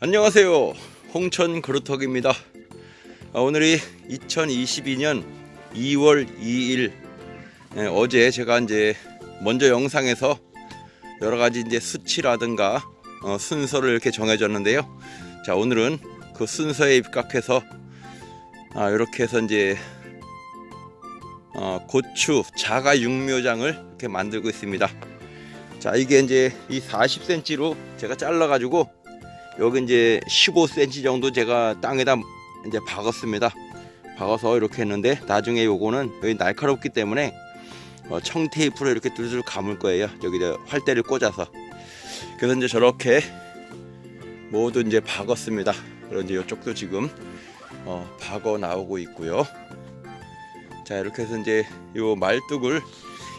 안녕하세요. 홍천 그루터기입니다. 아, 오늘이 2022년 2월 2일 예, 어제 제가 이제 먼저 영상에서 여러 가지 이제 수치라든가 어, 순서를 이렇게 정해줬는데요. 자 오늘은 그 순서에 입각해서 아, 이렇게 해서 이제 어, 고추 자가 육묘장을 이렇게 만들고 있습니다. 자 이게 이제 이 40cm로 제가 잘라 가지고 여기 이제 15cm 정도 제가 땅에다 이제 박았습니다. 박아서 이렇게 했는데 나중에 요거는 여기 날카롭기 때문에 어, 청테이프로 이렇게 뚫뚫 감을 거예요. 여기다 활대를 꽂아서. 그래서 이제 저렇게 모두 이제 박았습니다. 이제 이쪽도 지금 어, 박어 나오고 있고요. 자 이렇게 해서 이제 요 말뚝을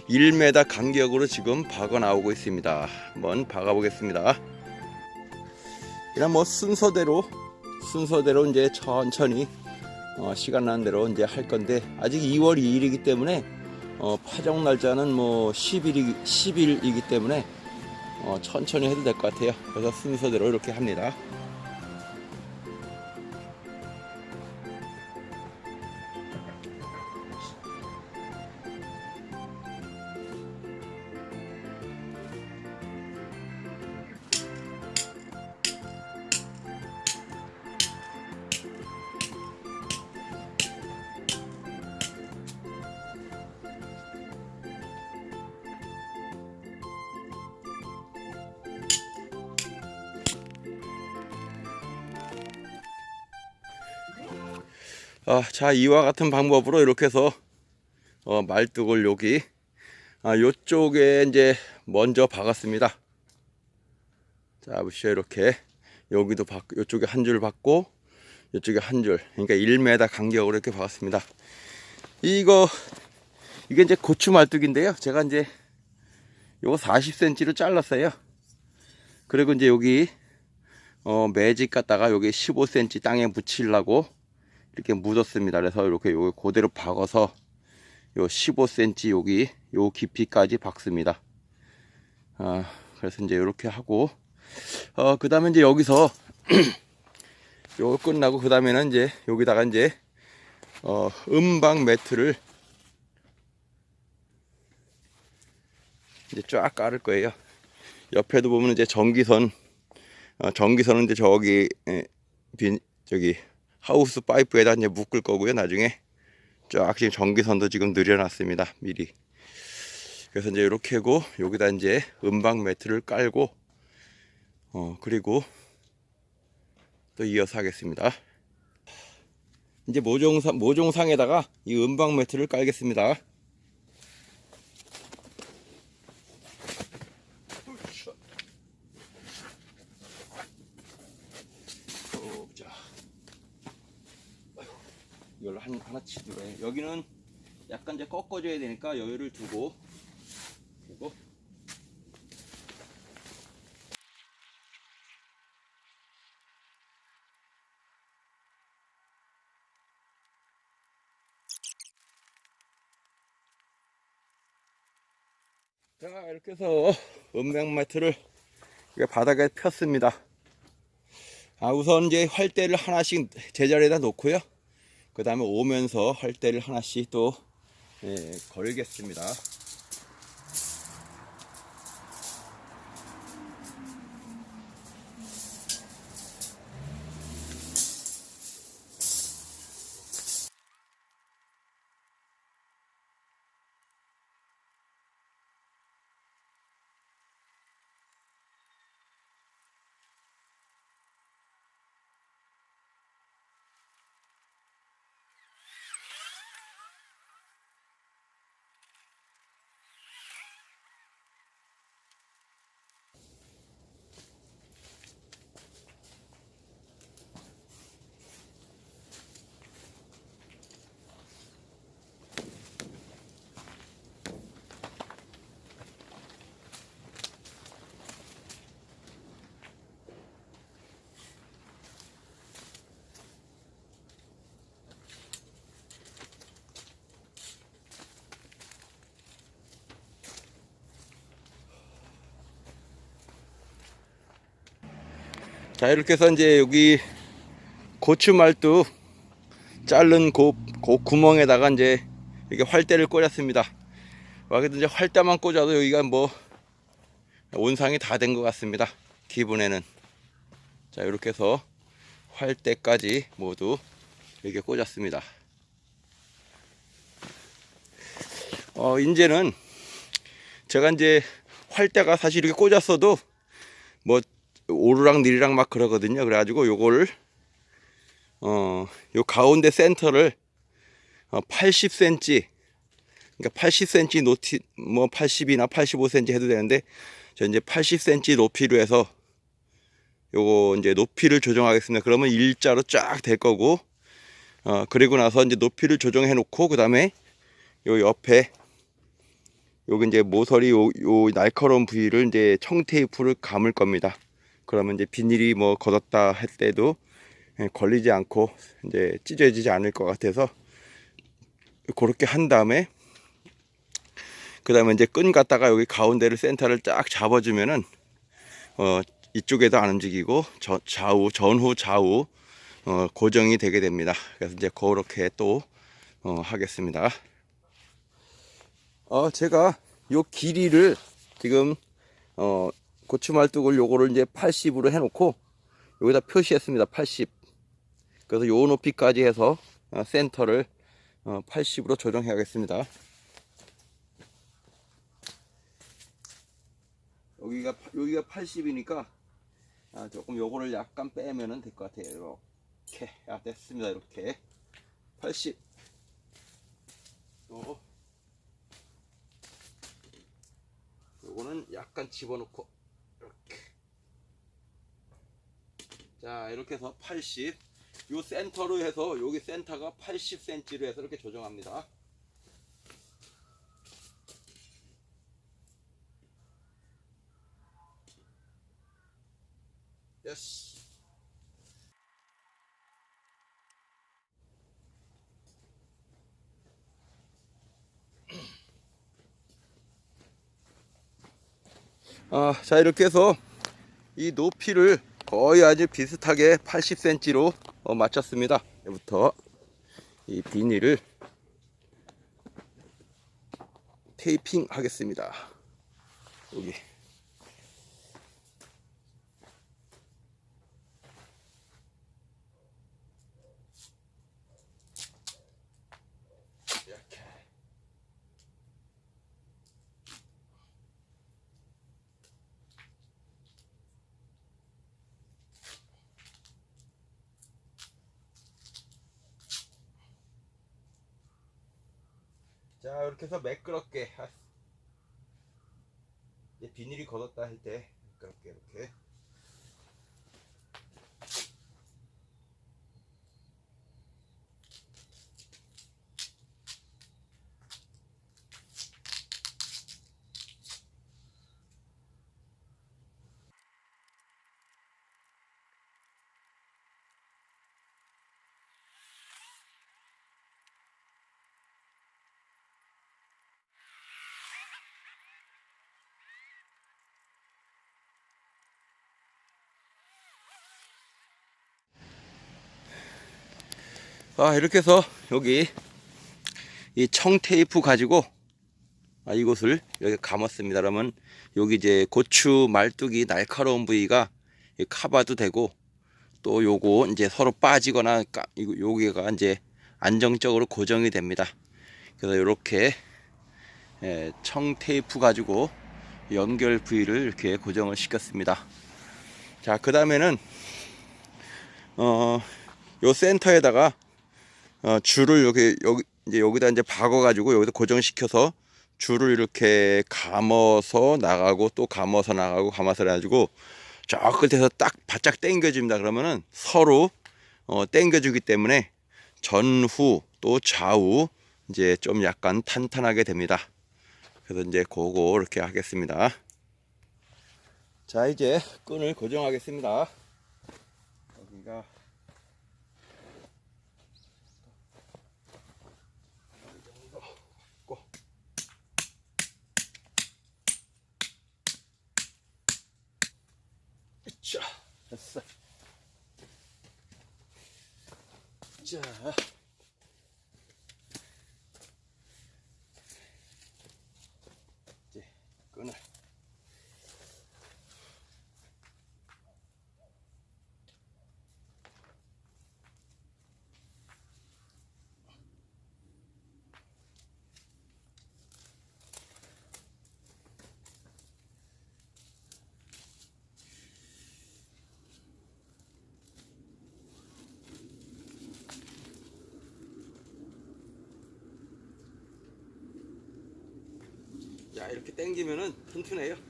1m 간격으로 지금 박아 나오고 있습니다. 한번 박아 보겠습니다. 그냥 뭐 순서대로 순서대로 이제 천천히 어, 시간 나는 대로 이제 할 건데 아직 2월 2일이기 때문에 어, 파종 날짜는 뭐 10일이 10일이기 때문에 어, 천천히 해도 될 것 같아요. 그래서 순서대로 이렇게 합니다. 아, 자 이와 같은 방법으로 이렇게 해서 어, 말뚝을 여기 아, 요쪽에 이제 먼저 박았습니다. 자 보시죠 이렇게 여기도 박 요쪽에 한 줄 박고 이쪽에 한 줄 그러니까 1m 간격으로 이렇게 박았습니다. 이거 이게 이제 고추 말뚝인데요. 제가 이제 요거 40cm로 잘랐어요. 그리고 이제 여기 어, 매직 갖다가 여기 15cm 땅에 묻히려고 이렇게 묻었습니다. 그래서 이렇게 요 그대로 박아서 요 15cm 여기 요 깊이까지 박습니다. 아, 그래서 이제 이렇게 하고 어, 그 다음에 이제 여기서 요거 끝나고 그 다음에는 이제 여기다가 이제 어, 음방 매트를 이제 쫙 깔을 거예요. 옆에도 보면 이제 전기선 어, 전기선은 이제 저기 에, 빈 저기 하우스 파이프에다 이제 묶을 거고요. 나중에 쫙 지금 전기선도 지금 늘여놨습니다. 미리. 그래서 이제 이렇게 하고 여기다 이제 음방 매트를 깔고 어 그리고 또 이어서 하겠습니다. 이제 모종상 모종상에다가 이 음방 매트를 깔겠습니다. 자. 이걸 한, 하나 치두래. 여기는 약간 이제 꺾어줘야 되니까 여유를 두고, 그리고 자, 이렇게 해서 음명 매트를 바닥에 폈습니다. 아, 우선 이제 활대를 하나씩 제자리에다 놓고요. 그 다음에 오면서 활대를 하나씩 또 예, 걸겠습니다. 자 이렇게 해서 이제 여기 고추 말뚝 자른 그, 그 구멍에다가 이제 이렇게 활대를 꽂았습니다. 와 그래도 이제 활대만 꽂아도 여기가 뭐 온상이 다 된 것 같습니다. 기분에는 자 이렇게 해서 활대까지 모두 이렇게 꽂았습니다. 어 이제는 제가 이제 활대가 사실 이렇게 꽂았어도 뭐 오르락 내리락 막 그러거든요. 그래가지고 요거를 어, 요 가운데 센터를 어, 80cm 그러니까 80cm 노티 뭐 80이나 85cm 해도 되는데 저 이제 80cm 높이로 해서 요거 이제 높이를 조정하겠습니다. 그러면 일자로 쫙 될 거고 어 그리고 나서 이제 높이를 조정해 놓고 그 다음에 요 옆에 여기 이제 모서리 요, 요 날카로운 부위를 이제 청테이프를 감을 겁니다. 그러면 이제 비닐이 뭐 걷었다 할 때도 예, 걸리지 않고 이제 찢어지지 않을 것 같아서 그렇게 한 다음에 그 다음에 이제 끈 갖다가 여기 가운데를 센터를 쫙 잡아주면은 어 이쪽에도 안 움직이고 저, 좌우 전후 좌우 어 고정이 되게 됩니다. 그래서 이제 그렇게 또 어, 하겠습니다. 어 제가 요 길이를 지금 어 고추 말뚝을 요거를 이제 80으로 해놓고 여기다 표시했습니다. 80. 그래서 요 높이까지 해서 어, 센터를 어, 80으로 조정해야겠습니다. 여기가 여기가 80이니까 아, 조금 요거를 약간 빼면은 될 것 같아요. 이렇게 아 됐습니다. 이렇게 80. 요 요거는 약간 집어넣고 이렇게 자 이렇게 해서 80. 요 센터로 해서 여기 센터가 80cm로 해서 이렇게 조정합니다. 예스. 아, 자 이렇게 해서 이 높이를 거의 아주 비슷하게 80cm로 어, 맞췄습니다. 이부터 이 비닐을 테이핑 하겠습니다. 여기. 자 이렇게 해서 매끄럽게 하- 이제 비닐이 걷었다 할 때 매끄럽게 이렇게 아 이렇게 해서 여기 이 청 테이프 가지고 아, 이곳을 여기 감았습니다. 그러면 여기 이제 고추 말뚝이 날카로운 부위가 이 카바도 되고 또 요거 이제 서로 빠지거나 여기가 이제 안정적으로 고정이 됩니다. 그래서 이렇게 예, 청 테이프 가지고 연결 부위를 이렇게 고정을 시켰습니다. 자, 그 다음에는 어, 요 센터에다가 어, 줄을 여기 여기 이제 여기다 이제 박아 가지고 여기다 고정시켜서 줄을 이렇게 감아서 나가고 또 감아서 나가고 감아서 해가지고 저 끝에서 딱 바짝 당겨줍니다. 그러면은 서로 어, 당겨주기 때문에 전후 또 좌우 이제 좀 약간 탄탄하게 됩니다. 그래서 이제 그거 이렇게 하겠습니다. 자 이제 끈을 고정하겠습니다. 자, 됐어. 자. 당기면은 튼튼해요.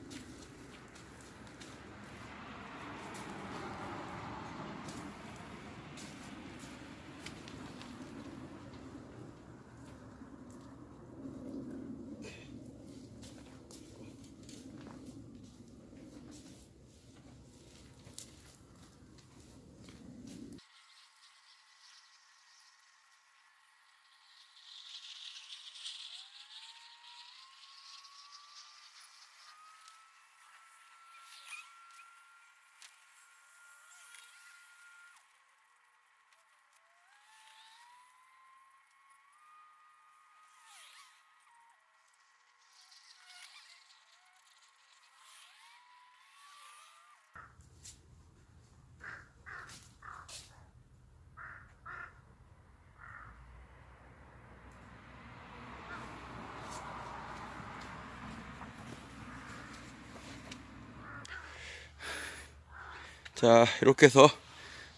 자 이렇게 해서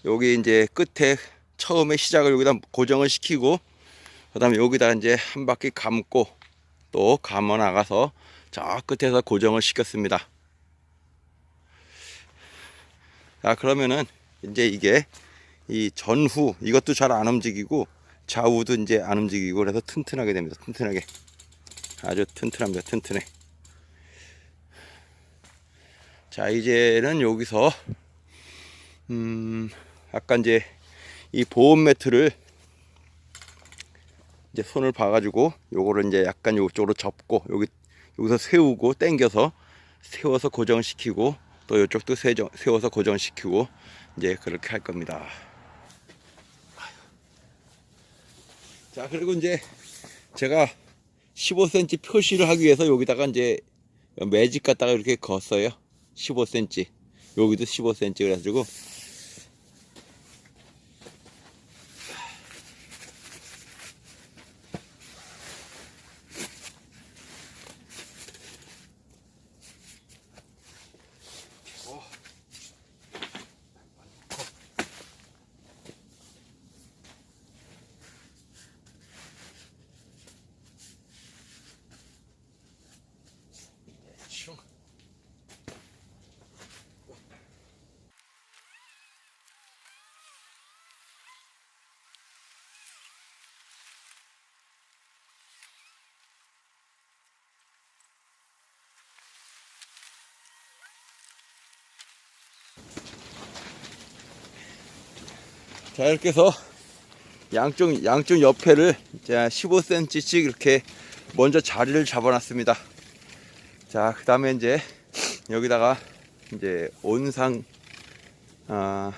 여기 이제 끝에 처음에 시작을 여기다 고정을 시키고 그 다음에 여기다 이제 한 바퀴 감고 또 감아 나가서 저 끝에서 고정을 시켰습니다. 자 그러면은 이제 이게 이 전후 이것도 잘 안 움직이고 좌우도 이제 안 움직이고 그래서 튼튼하게 됩니다. 튼튼하게 아주 튼튼합니다. 튼튼해. 자 이제는 여기서 음, 아까 이제 이 보온 매트를 이제 손을 봐가지고 요거를 이제 약간 요쪽으로 접고 여기 여기서 세우고 당겨서 세워서 고정시키고 또 이쪽도 세정, 세워서 고정시키고 이제 그렇게 할 겁니다. 자 그리고 이제 제가 15cm 표시를 하기 위해서 여기다가 이제 매직 갖다가 이렇게 걷어요. 15cm 여기도 15cm 그래가지고 자 이렇게 해서 양쪽 양쪽 옆에를 자 15cm씩 이렇게 먼저 자리를 잡아놨습니다. 자, 그 다음에 이제 여기다가 이제 온상 아,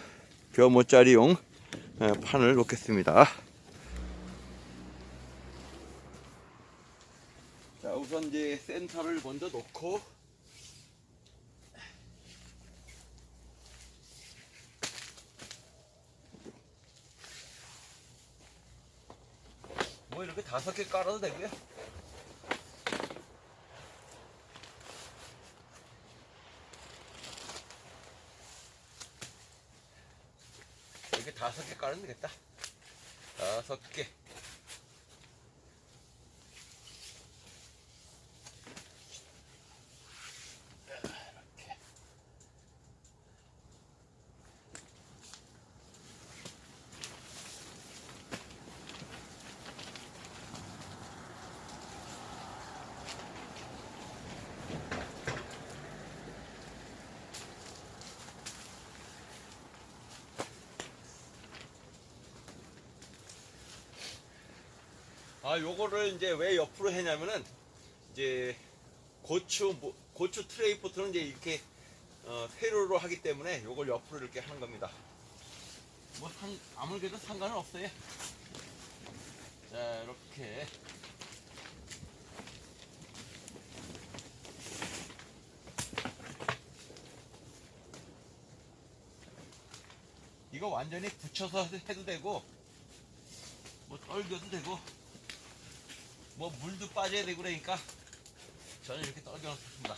교모짜리용 어, 판을 놓겠습니다. 자, 우선 이제 센터를 먼저 놓고 뭐 이렇게 다섯 개 깔아도 되고요. 이렇게 다섯 개 깔으면 되겠다. 다섯 개. 아, 요거를 이제 왜 옆으로 했냐면은 이제 고추 뭐- 고추 트레이 포트는 이제 이렇게 어, 세로로 하기 때문에 요걸 옆으로 이렇게 하는 겁니다. 뭐 상, 아무래도 상관은 없어요. 자, 이렇게. 이거 완전히 붙여서 해도 되고, 뭐 떨겨도 되고, 뭐 물도 빠져야 되고 그러니까 저는 이렇게 떨겨 놓습니다.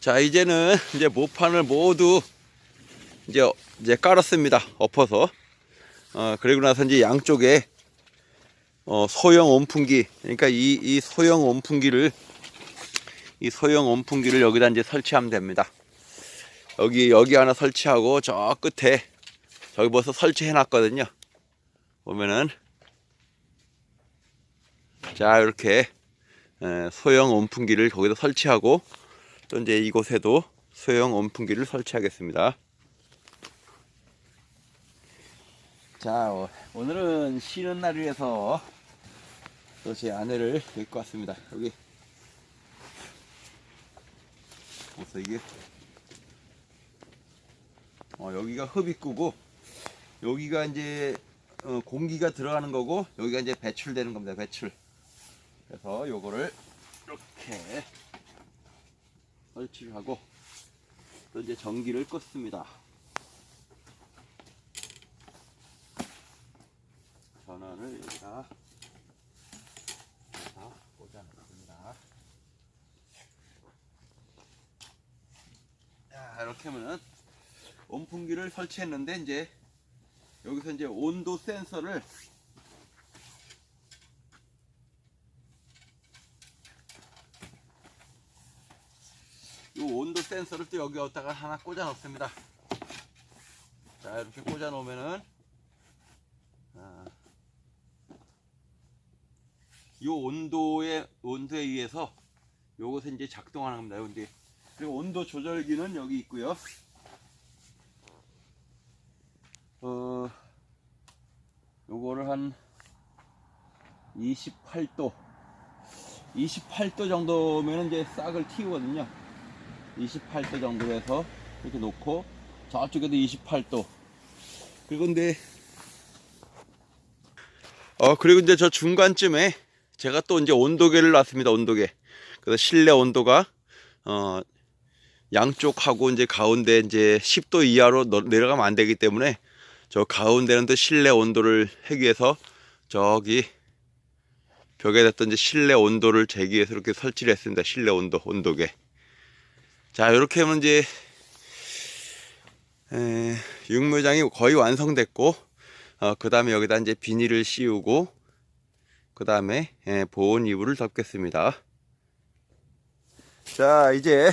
자 이제는 이제 모판을 모두 이제 이제 깔았습니다 엎어서 어 그리고 나서 이제 양쪽에 어 소형 온풍기 그러니까 이 이 소형 온풍기를 이 소형 온풍기를 여기다 이제 설치하면 됩니다. 여기 여기 하나 설치하고 저 끝에 저기 벌써 설치해 놨거든요. 보면은. 자 이렇게 에, 소형 온풍기를 거기다 설치하고 또 이제 이곳에도 소형 온풍기를 설치하겠습니다. 자, 어, 오늘은 쉬는 날이라서 또 제 아내를 데리고 왔습니다. 여기 벌써 이게 어, 여기가 흡입구고 여기가 이제 어, 공기가 들어가는 거고 여기가 이제 배출되는 겁니다. 배출. 그래서 요거를 이렇게 설치를 하고 또 이제 전기를 껐습니다. 전원을 여기다 여기다 꽂아놓습니다. 자 이렇게 하면은 온풍기를 설치했는데 이제 여기서 이제 온도 센서를 이 온도 센서를 또 여기 어디다가 하나 꽂아 놓습니다. 자, 이렇게 꽂아 놓으면은, 아, 이 온도에, 온도에 의해서 요것은 이제 작동하는 겁니다. 근데 그리고 온도 조절기는 여기 있고요. 어, 요거를 한 28도, 28도 정도면 이제 싹을 틔우거든요. 28도 정도 해서 이렇게 놓고 저쪽에도 28도 그리고 근데 어 그리고 이제 저 중간쯤에 제가 또 이제 온도계를 놨습니다 온도계. 그래서 실내 온도가 어 양쪽하고 이제 가운데 이제 10도 이하로 너- 내려가면 안 되기 때문에 저 가운데는 또 실내 온도를 하기 위해서 저기 벽에 뒀던 이제 실내 온도를 재기 위해서 이렇게 설치를 했습니다 실내 온도 온도계. 자, 이렇게 하면 이제 에, 육묘장이 거의 완성됐고, 어, 그 다음에 여기다 이제 비닐을 씌우고, 그 다음에 보온 이불을 덮겠습니다. 자, 이제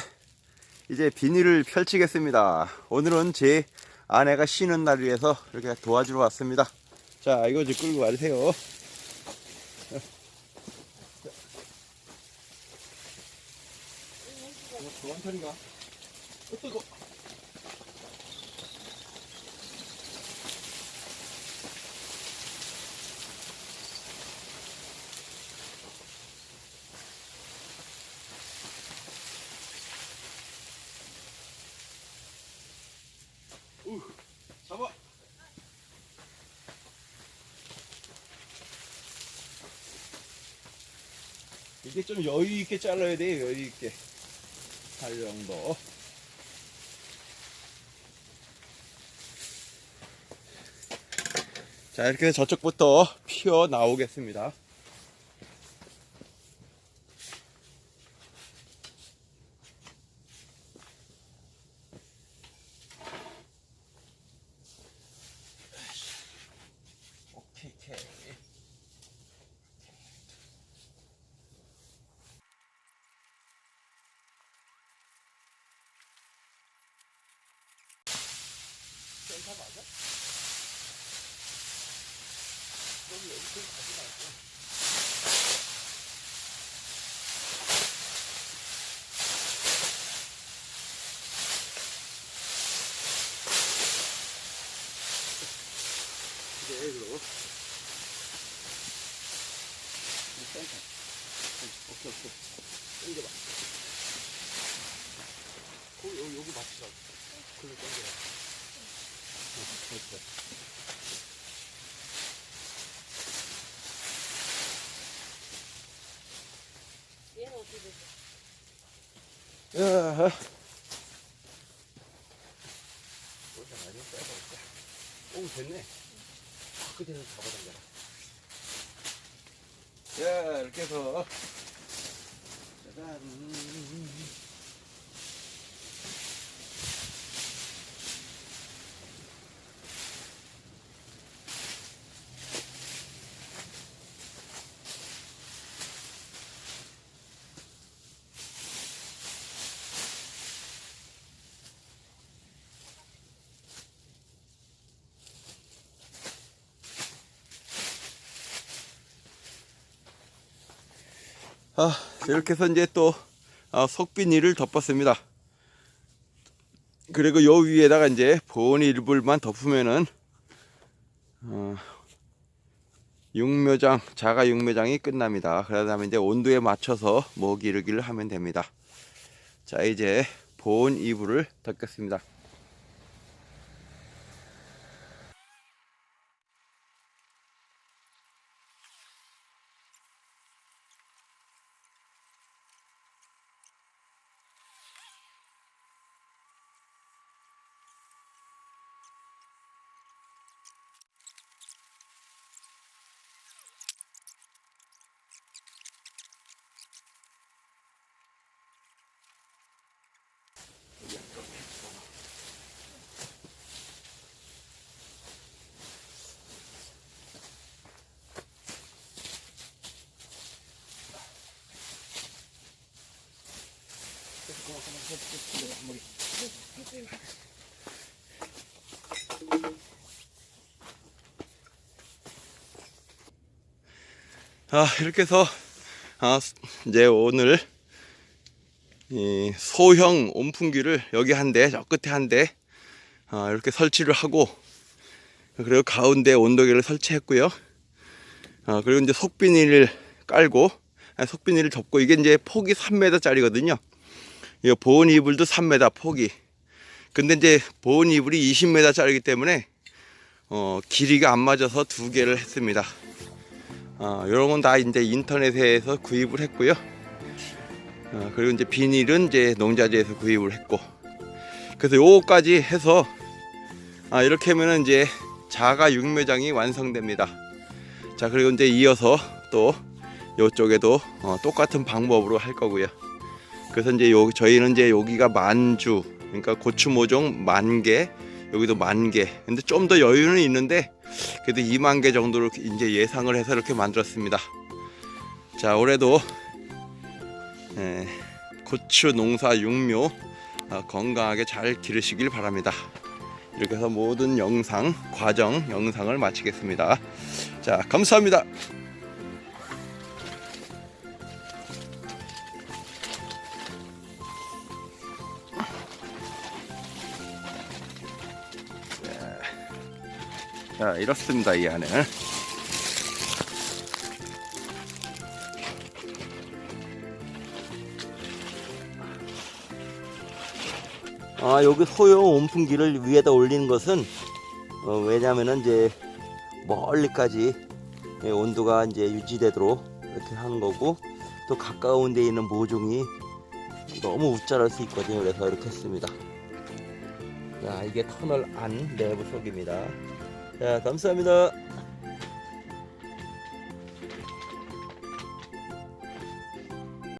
이제 비닐을 펼치겠습니다. 오늘은 제 아내가 쉬는 날이라서 이렇게 도와주러 왔습니다. 자, 이거 좀 끌고 가세요. 천천히가. 어, 뜨거. 잡아. 이게 좀 여유 있게 잘라야 돼요, 여유 있게. 할 정도. 자, 이렇게 저쪽부터 피어 나오겠습니다. There you go. 빼볼까? 오, 됐네. 아, 그대로 잡아당겨라. 야, 이렇게 해서. 짜잔. 아, 이렇게 해서 이제 또 아, 속비닐을 덮었습니다. 그리고 요 위에다가 이제 보온 일불만 덮으면은 어, 육묘장 자가 육묘장이 끝납니다. 그러다 면 이제 온도에 맞춰서 모 기르기를 하면 됩니다. 자 이제 보온 이불을 덮겠습니다. 아, 이렇게 해서 아, 이제 오늘 이 소형 온풍기를 여기 한 대, 저 끝에 한 대, 아, 이렇게 설치를 하고 그리고 가운데 온도계를 설치했고요. 아, 그리고 이제 속비닐을 깔고 아, 속비닐을 접고 이게 이제 폭이 3m짜리거든요. 이 보온 이불도 3m 폭이. 근데 이제 보온 이불이 20m짜리이기 때문에 어, 길이가 안 맞아서 두 개를 했습니다. 어, 이런 건 다 이제 인터넷에서 구입을 했고요. 어, 그리고 이제 비닐은 이제 농자재에서 구입을 했고. 그래서 요거까지 해서 아, 이렇게 하면은 이제 자가 육묘장이 완성됩니다. 자, 그리고 이제 이어서 또 요쪽에도 어, 똑같은 방법으로 할 거고요. 그래서 이제 요 저희는 이제 여기가 만주, 그러니까 고추 모종 만 개, 여기도 만 개. 근데 좀 더 여유는 있는데 그래도 2만 개 정도로 이제 예상을 해서 이렇게 만들었습니다. 자, 올해도 예, 고추 농사 육묘 어, 건강하게 잘 기르시길 바랍니다. 이렇게 해서 모든 영상 과정 영상을 마치겠습니다. 자, 감사합니다. 자, 이렇습니다. 이 안에. 아, 여기 소형 온풍기를 위에다 올리는 것은 어, 왜냐면은 이제 멀리까지 예, 온도가 이제 유지되도록 이렇게 하는 거고 또 가까운 데 있는 모종이 너무 웃자랄 수 있거든요. 그래서 이렇게 했습니다. 자, 이게 터널 안 내부 속입니다. 자, 감사합니다.